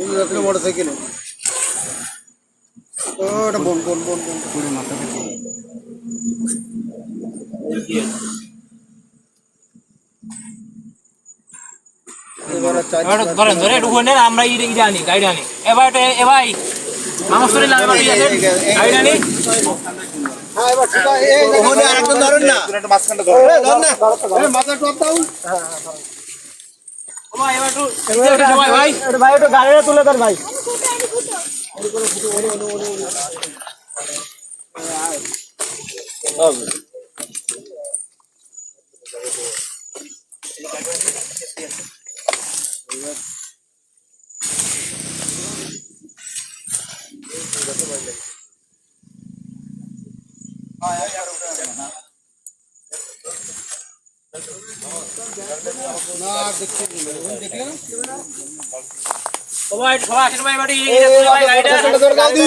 Motor সাইকেলে ওটা বোন বোন বোন বোন পুরো মাথা এবার ধরেন ধরে একটু নেন আমরা ইডে আনি গাইড আনি এবার এ ভাই মানুষ ইয়ে। গাইড আনি হ্যাঁ ওখানে আরেকটা ধরেন না মাঝখানটা ধরো না মাথা টপ দাও ও ভাই এবার একটু একটু সময় ভাই। একটু গাড়িটা তুলে ভাই ও ভাই। সবাই আসেন ভাই ধরে দাও দি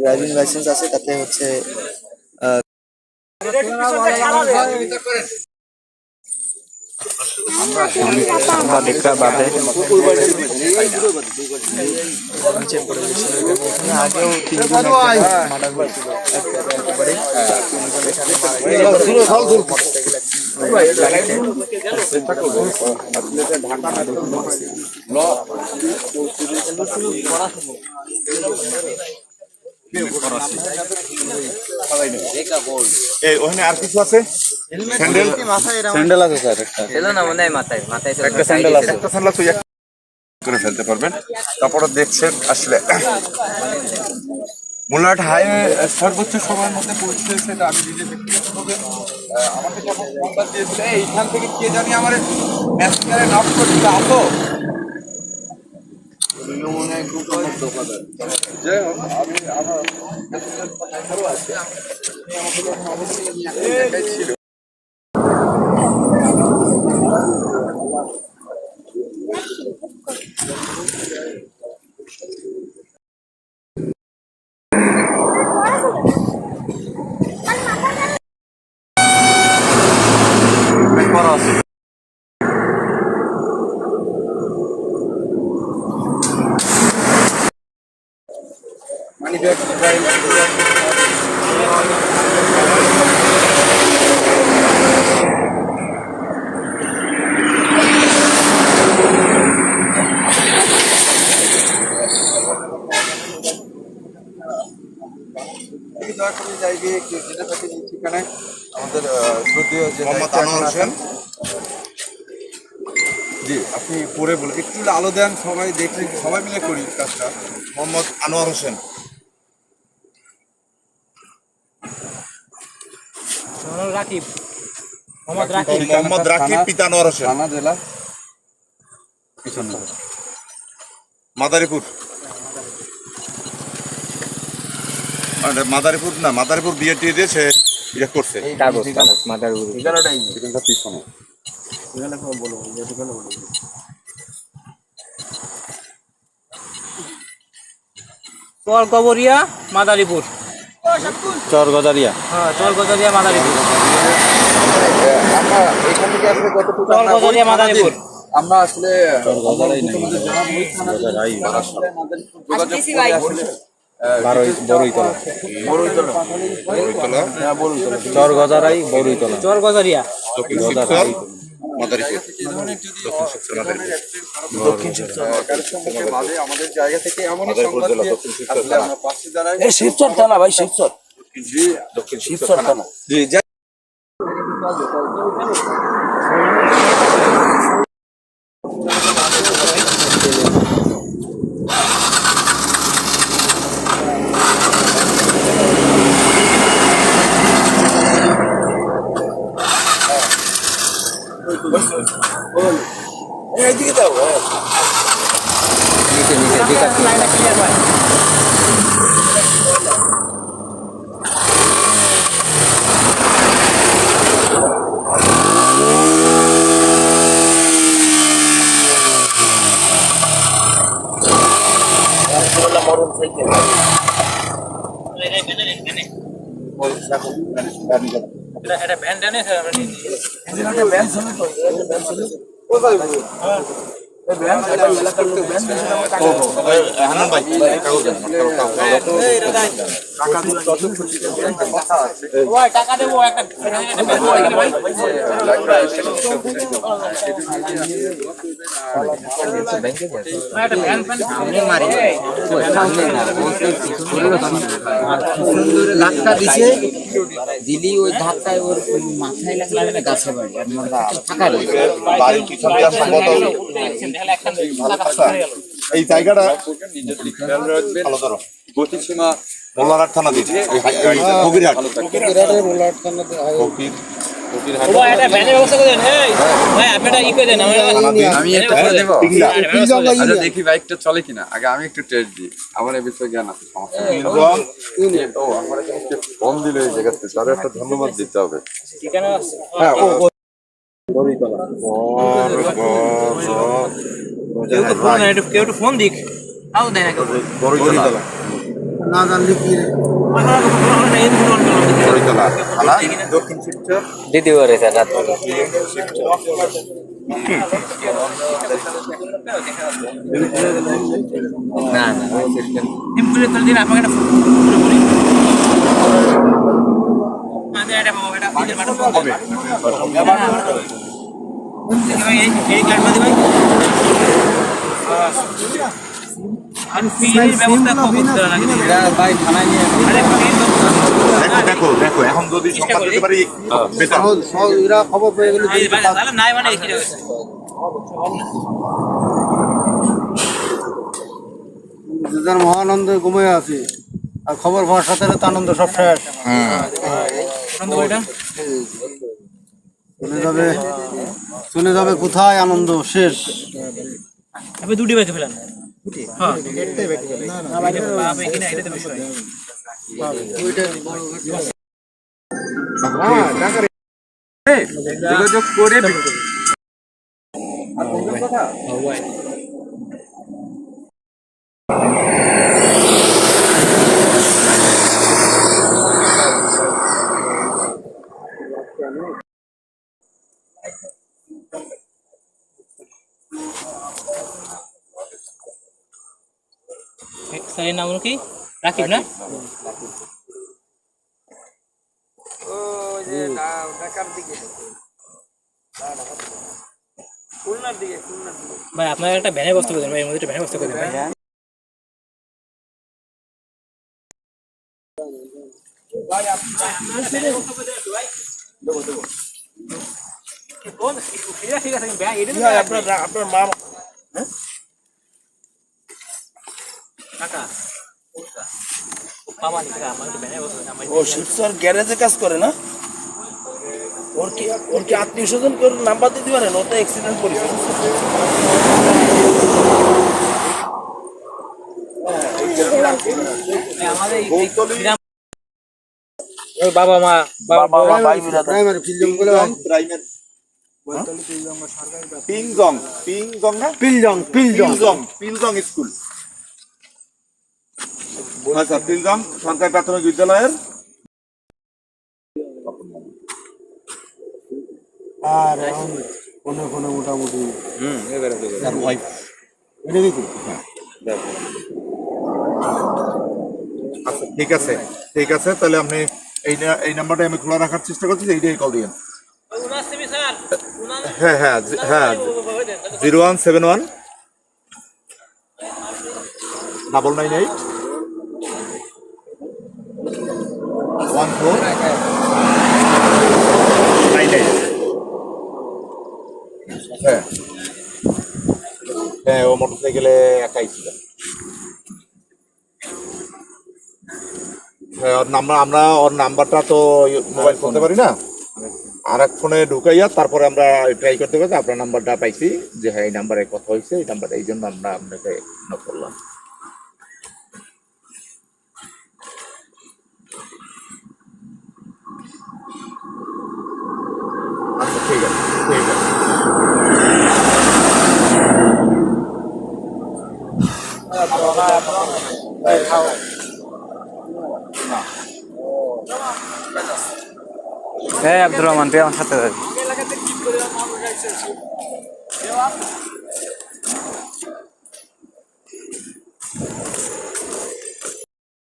ড্রাইভিং লাইসেন্স আছে তাতে হচ্ছে একেবারে তিনজন এখানে মারা গেছে এই ওখানে আর কিছু আছে? স্যান্ডেল স্যান্ডেল আছে স্যার একটা। না মনে হয় মাথায়। মাথায় একটা স্যান্ডেল আছে একটা স্যান্ডেল তুই এক- করে ফেলতে পারবেন। তারপরে দেখছেন আসলে মোল্লাট হাইওয়ে সর্বোচ্চ সময়ের মধ্যে পৌঁছে সেটা আমি নিজে ব্যক্তিগতভাবে আমাকে যখন ফোনটা দিয়েছিল এইখান থেকে কে জানি আমার করছিল আসো। যাই হোক আমি আমার আছে আমাকে যখন অবশ্যই দয়া করে যাই যেটা থাকে যে ঠিকানায়। আমাদের আহ, শ্রদ্ধেয় যে দায়িত্বে এখন আছেন। জি আপনি পরে বলে একটু আলো দেন সবাই দেখলে সবাই মিলে করি কাজটা। মোহাম্মদ আনোয়ার হোসেন। রাকিব। মোহাম্মদ রাকিব। মোহাম্মদ রাকিব পিতা হোসেন থানা জেলা মাদারীপুর। আরে মাদারীপুর না মাদারীপুর বিয়ে টিয়ে দিয়ে সে ইয়ে করছে। কাগজ উপরে ঠিকানাটাই পিছনে। ঠিকানা বলো যে ঠিকানা বলো চর গবরিয়া মাদারীপুর। চর গজারিয়া। হ্যাঁ চর গজারিয়া মাদারীপুর। আমরা এখান থেকে আসলে কতটুকু চর গজারিয়া মাদারীপুর। আমরা আসলে হ্যাঁ চর গজারিয়া। মাদারীপুর। দক্ষিণ শিবচর মাদারীপুর। দক্ষিণ আমাদের জায়গা থেকে এমনই সংবাদ আসলে আমরা পাশে দাঁড়াই। এই শিবচর থানা ভাই শিবচর জি দক্ষিণ শিবচর থানা। জি যাই এইদিকে দাও নিচে নিচে ঠিক আছে লাইনটা ক্লিয়ার ভাই ভ্যান টানে আমরা নিয়ে নিই। টাকা দেবো একটা লাখটা দিছে দিলি ওই ধাক্কায় ওর ওই মাথায় লাগলে গাছে বাড়ি আর এই জায়গাটা গতিসীমা মোল্লারহাট থানা দিচ্ছে ফকিরহাট ফকির ও একটা ভ্যানের ব্যবস্থা করে দেন। এই ভাই আপনি একটা ই করে দেন আমরা আমি একটা করে দেব। পিংলা আচ্ছা দেখি বাইকটা চলে কিনা। আগে আমি একটু টেস্ট দিই। আমার এই বিষয়ে জ্ঞান আছে ফোন দিল এই জায়গাতে। তার একটা ধন্যবাদ দিতে হবে। ঠিকানা আছে। হ্যাঁ ও। কেউ তো ফোন দিক তাও দেয় না না। জানলে কি রে বড়ইতলা থানা দক্ষিণ শিবচর দিদি স্যার দেখো দেখো দেখো এখন যদি সংবাদ দিতে পারি বেটার সহজ সহজ এরা খবর পেয়ে গেলে এই ভাই তাহলে নাই মানে মহানন্দে ঘুমিয়ে আছে আর খবর পাওয়ার সাথে সাথে আনন্দ সব শেষ। আনন্দ ভাইটা চলে যাবে চলে যাবে কোথায় আনন্দ শেষ। আপনি দুটি বাইকে ফেলেন। হ্যাঁ। না বাইকে কিনা এটা তো বিষয় যোগাযোগ করে স্যারের নাম হলো কি? রাকিব না? ভাই আপনার একটা ভ্যানের বস্তা করে দেন ভাই এর মধ্যে ভ্যানের বস্তা করে দেন ভাই। আপনার মা কাকা মামা নিকা আমার একটা ভ্যানের বস্তা আমার ও শিবসর গ্যারেজে কাজ করে না? ওর কি ওর কি আত্মীয় স্বজন কেউ নাম্বার দিতে পারেন ও তো অ্যাক্সিডেন্ট করেছে। আমাদের এই বাবা মা প্রাইমারি ফিল্ডিং প্রাইমারি পিংজং পিংজং না পিলজং পিলজং পিলজং পিলজং স্কুল। আচ্ছা পিলজং সরকারি প্রাথমিক বিদ্যালয়ের? আর এখন কোনে কোনে মোটামুটি হুম এবারে তার ওয়াইফ এটা দেখি। আচ্ছা ঠিক আছে ঠিক আছে তাহলে আপনি এই এই নাম্বারটা আমি খোলা রাখার চেষ্টা করছি এইটাই কল স্যার উনার হ্যাঁ হ্যাঁ হ্যাঁ zero one seven one double nine eight one four nine eight হ্যাঁ হ্যাঁ গেলে একাই ছিল হ্যাঁ ওর নাম্বার আমরা ওর নাম্বারটা তো মোবাইল করতে পারি না? আর এক ফোনে ঢুকাইয়া তারপরে আমরা ট্রাই করতে পারি আপনার নাম্বারটা পাইছি যে হ্যাঁ এই নাম্বারে কথা হয়েছে এই নাম্বারটা এই জন্য আমরা আপনাকে নক করলাম। হ্যাঁ আব্দুর রহমান তুই আমার সাথে যাবি